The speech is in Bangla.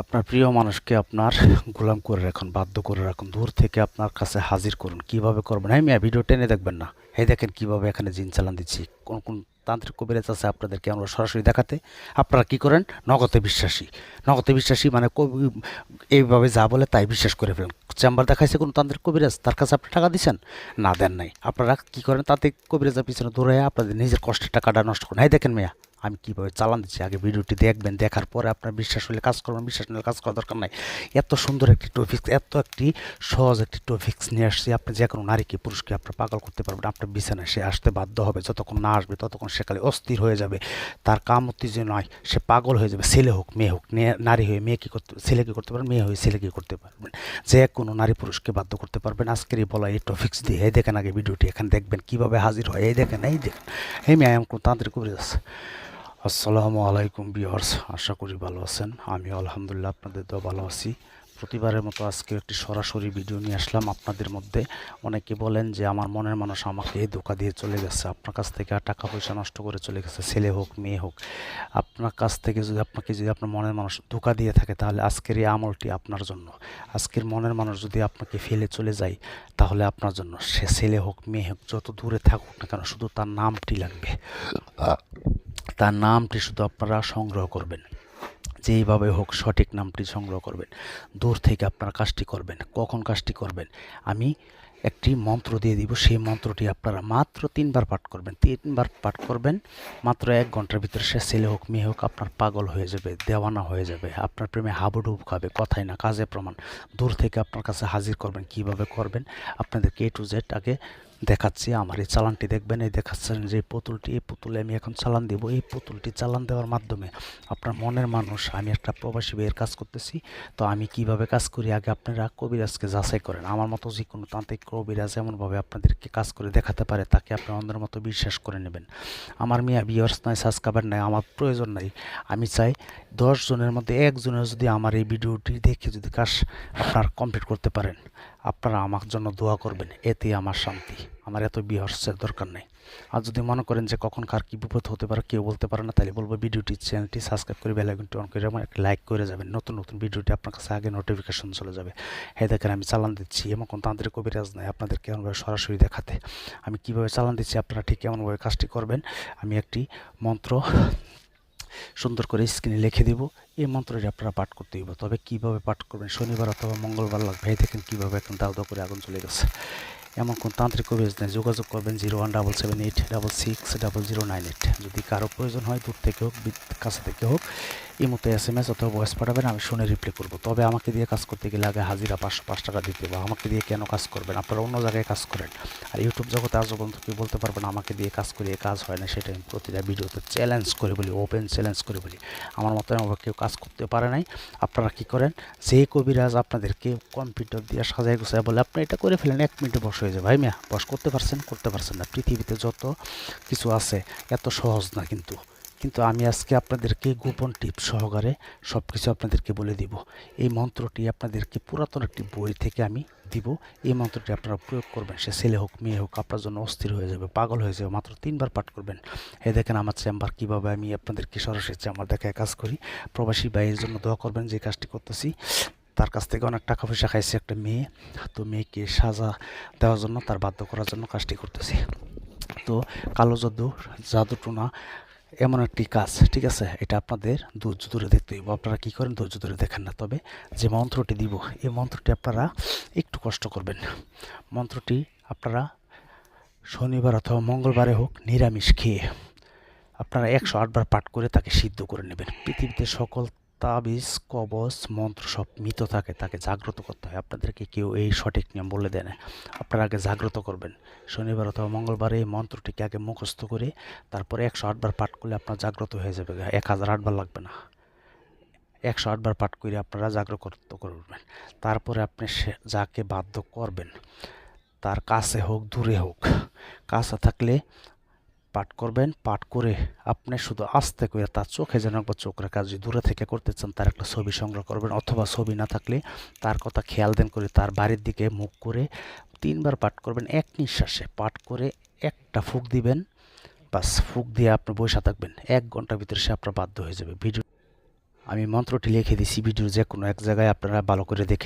আপনার প্রিয় মানুষকে আপনার গোলাম করে রাখুন, বাধ্য করে রাখুন, দূর থেকে আপনার কাছে হাজির করুন। কীভাবে করবেন? হ্যাঁ মিয়া, ভিডিও টেনে দেখবেন না। এই দেখেন কীভাবে এখানে জিন চালান দিচ্ছি। কোন কোন তান্ত্রিক কবিরাজ আছে আপনাদেরকে আমরা সরাসরি দেখাতে? আপনারা কি করেন? নগদে বিশ্বাসী। নগদে বিশ্বাসী মানে কবি, এইভাবে যা বলে তাই বিশ্বাস করে ফেলেন। চেম্বার দেখাইছে কোনো তান্ত্রিক কবিরাজ? তার কাছে আপনি টাকা দিচ্ছেন না, দেন নাই। আপনারা কি করেন? তাতে কবিরাজের পিছনে দৌড়ে আপনাদের নিজের কষ্টের টাকাটা নষ্ট করেন। এই দেখেন মেয়া আমি কীভাবে চালান দিচ্ছি? আগে ভিডিওটি দেখবেন, দেখার পরে আপনার বিশ্বাস হলে কাজ করবেন, বিশ্বাস নিলে কাজ করার দরকার নাই। এত সুন্দর একটি টপিক্স এত একটি সহজ একটি টপিক্স নিয়ে আসছি। আপনি যে কোনো নারীকে পুরুষকে আপনার পাগল করতে পারবেন? আপনার বিছানায় সে আসতে বাধ্য হবে। যতক্ষণ না আসবে, ততক্ষণ সে খালি অস্থির হয়ে যাবে। তার কাম যে নয়, সে পাগল হয়ে যাবে। ছেলে হোক, মেয়ে হোক নারী হয়ে মেয়ে কী করতে, ছেলে কী করতে পারবেন? মেয়ে হয়ে ছেলে কী করতে পারবেন? যে কোনো নারী পুরুষকে বাধ্য করতে পারবেন। আজকের এই বলা এই টপিক্স দিয়ে। এই দেখেন আগে ভিডিওটি, এখানে দেখবেন কীভাবে হাজির হয়। এই দেখেন এই দেখেন। এই মেয়ে কোন তান্ত্রিক কবিরাজ আছে। আসসালামু আলাইকুম বিয়ার্স আশা করি ভালো আছেন। আমি আলহামদুলিল্লাহ আপনাদের তো ভালো আছি। প্রতিবারের মতো আজকে একটি সরাসরি ভিডিও নিয়ে আসলাম আপনাদের মধ্যে। অনেকে বলেন যে আমার মনের মানুষ আমাকে ধোকা দিয়ে চলে গেছে, আপনার কাছ থেকে টাকা পয়সা নষ্ট করে চলে গেছে, ছেলে হোক, মেয়ে হোক। আপনার কাছ থেকে যদি আপনাকে যদি আপনার মনের মানুষ ধোকা দিয়ে থাকে, তাহলে আজকের এই আমলটি আপনার জন্য। আজকের মনের মানুষ যদি আপনাকে ফেলে চলে যায়, তাহলে আপনার জন্য সে ছেলে হোক, মেয়ে হোক, যত দূরে থাকুক না কেন, শুধু তার নামটি লাগবে। তার নামটি শুধু আপনারা সংগ্রহ করবেন। যেইভাবে হোক সঠিক নামটি সংগ্রহ করবেন। দূর থেকে আপনারা কাজটি করবেন। কখন কাজটি করবেন? আমি একটি মন্ত্র দিয়ে দিব। সেই মন্ত্রটি আপনারা মাত্র তিনবার পাঠ করবেন। তিনবার পাঠ করবেন, মাত্র এক ঘণ্টার ভিতরে সে ছেলে হোক, মেয়ে হোক আপনার পাগল হয়ে যাবে, দেওয়ানা হয়ে যাবে, আপনার প্রেমে হাবুডুব খাবে, কথাই না কাজে প্রমাণ। দূর থেকে আপনার কাছে হাজির করবেন, কীভাবে করবেন? আপনাদের কে টু জেড আগে দেখাচ্ছি, আমার এই চালানটি দেখবেন, এই দেখাচ্ছেন যে পুতুলটি, এই পুতুলে আমি এখন চালান দেব। এই পুতুলটি চালান দেওয়ার মাধ্যমে আপনার মনের মানুষ, আমি একটা প্রবাসী ভাইয়ের কাজ করতেছি, তো আমি কীভাবে কাজ করি আগে আপনারা কবিরাজকে যাচাই করেন। আমার মতো যে কোনো তান্ত্রিক কবিরাজ এমনভাবে আপনাদেরকে কাজ করে দেখাতে পারে, তাকে আপনি অন্যের মতো বিশ্বাস করে নেবেন। আমার মিয়া বিয়ার্স নয় সাবস্ক্রাইবার নাই, আমার প্রয়োজন নাই। আমি চাই দশ জনের মধ্যে একজনের যদি আমার এই ভিডিওটি দেখে যদি কাজ আপনার কমপ্লিট করতে পারেন। আপনারা আমার জন্য দোয়া করবেন এতেই আমার শান্তি। আমার এত বিহর্ষের দরকার নেই। আর যদি মনে করেন যে কখন কার কী বিপদ হতে পারে কেউ বলতে পারে না তাহলে বলব ভিডিওটি চ্যানেলটি সাবস্ক্রাইব করে বেলাইকনটি অন করে এবং একটা লাইক করে যাবেন। নতুন নতুন ভিডিওটি আপনার কাছে আগে নোটিফিকেশন চলে যাবে। হ্যাঁ দেখেন আমি চালান দিচ্ছি এমন কোনো তান্ত্রিক কবিরাজ নাই আপনাদের কেমনভাবে সরাসরি দেখাতে। আমি কীভাবে চালান দিচ্ছি আপনারা ঠিক কেমনভাবে কাজটি করবেন? আমি একটি মন্ত্র সুন্দর করে স্ক্রিনে লিখে দিব। এই মন্ত্রটি আপনারা পাঠ করতে দিব তবে কীভাবে পাঠ করবেন? শনিবার অথবা মঙ্গলবার লাগবে। দেখেন কীভাবে এখন দাও দাও করে আগুন চলে গেছে। এমন কোন তান্ত্রিক অভিযোগ নেই। যোগাযোগ করবেন zero one double seven eight double six double zero nine eight যদি কারও প্রয়োজন হয়, দূর থেকে হোক কাছে থেকে হোক এই মতো এস এম এস অথবা ভয়েস পাঠাবেন, আমি শুনে রিপ্লাই করব। তবে আমাকে দিয়ে কাজ করতে গেলে আগে হাজিরা পাঁচশো, পাঁচ টাকা দিতে হবে। আমাকে দিয়ে কেন কাজ করবেন? আপনারা অন্য জায়গায় কাজ করেন। আর ইউটিউব জগতে আজও পর্যন্ত কেউ বলতে পারবেন আমাকে দিয়ে কাজ করিয়ে কাজ হয় না সেটা আমি প্রতিটা ভিডিওতে চ্যালেঞ্জ করে বলি ওপেন চ্যালেঞ্জ করে বলি। আমার মতো আমার কেউ কাজ করতে পারে নাই। আপনারা কি করেন? যে কবিরাজ আপনাদেরকে কম্পিউটার দিয়ে সাজায় গুছায় বলে, আপনি এটা করে ফেলেন, এক মিনিটে বস হয়ে যায় ভাই মিয়া, বস করতে পারছেন করতে পারছেন না। পৃথিবীতে যত কিছু আছে, এত সহজ না কিন্তু। কিন্তু আমি আজকে আপনাদেরকে গোপন টিপ সহকারে সব কিছু আপনাদেরকে বলে দিব। এই মন্ত্রটি আপনাদেরকে পুরাতন একটি বই থেকে আমি দিব। এই মন্ত্রটি আপনারা প্রয়োগ করবেন, সে ছেলে হোক, মেয়ে হোক, আপনার জন্য অস্থির হয়ে যাবে, পাগল হয়ে যাবে, মাত্র তিনবার পাঠ করবেন। এ দেখেন আমার চেম্বার, কীভাবে আমি আপনাদেরকে সরাসরি চেম্বার দেখায় কাজ করি। প্রবাসী ভাইয়ের জন্য দোয়া করবেন যে কাজটি করতেছি। তার কাছ থেকে অনেক টাকা পয়সা খাইছে একটা মেয়ে, তো মেয়েকে সাজা দেওয়ার জন্য, তার বাধ্য করার জন্য কাজটি করতেছি। তো কালো জাদু জাদু টোনা এমন একটি কাজ, ঠিক আছে? এটা আপনাদের ধৈর্য ধরে দেখতে হইব। আপনারা কী করেন? ধৈর্য ধরে দেখেন না। তবে যে মন্ত্রটি দিব, এই মন্ত্রটি আপনারা একটু কষ্ট করবেন। মন্ত্রটি আপনারা শনিবার অথবা মঙ্গলবারে হোক নিরামিষ খেয়ে আপনারা একশো আটবার পাঠ করে তাকে সিদ্ধ করে নেবেন। পৃথিবীতে সকল তাবিজ, কবচ, মন্ত্র সব মৃত থাকে, তাকে জাগ্রত করতে হয়। আপনাদেরকে কেউ এই সঠিক নিয়ম বলে দেয় না। আপনারা আগে জাগ্রত করবেন। শনিবার অথবা মঙ্গলবারে এই মন্ত্রটিকে আগে মুখস্থ করে তারপরে একশো আটবার পাঠ করলে আপনার জাগ্রত হয়ে যাবে। এক হাজার আটবার লাগবে না। একশো আটবার পাঠ করে আপনারা জাগ্রত করবেন। তারপরে আপনি সে যাকে বাধ্য করবেন, তার কাছে হোক, দূরে হোক, কাছে থাকলে পাঠ করবেন, পাঠ করে আপনি শুধু আস্তে করে তার চোখে যেন একবার চোখ রাখা যদি দূরে থেকে করতে চান তার একটা ছবি সংগ্রহ করবেন অথবা ছবি না থাকলে তার কথা খেয়াল দেন করে তার বাড়ির দিকে মুখ করে তিনবার পাঠ করবেন এক নিঃশ্বাসে। পাঠ করে একটা ফুক দিবেন, বাস ফুক দিয়ে আপনি বসে থাকবেন। এক ঘণ্টার ভিতরে সে আপনার বাধ্য হয়ে যাবে। ভিডিও আমি মন্ত্রটি লিখে দিছি, ভিডিও যে কোনো এক জায়গায় আপনারা ভালো করে দেখে।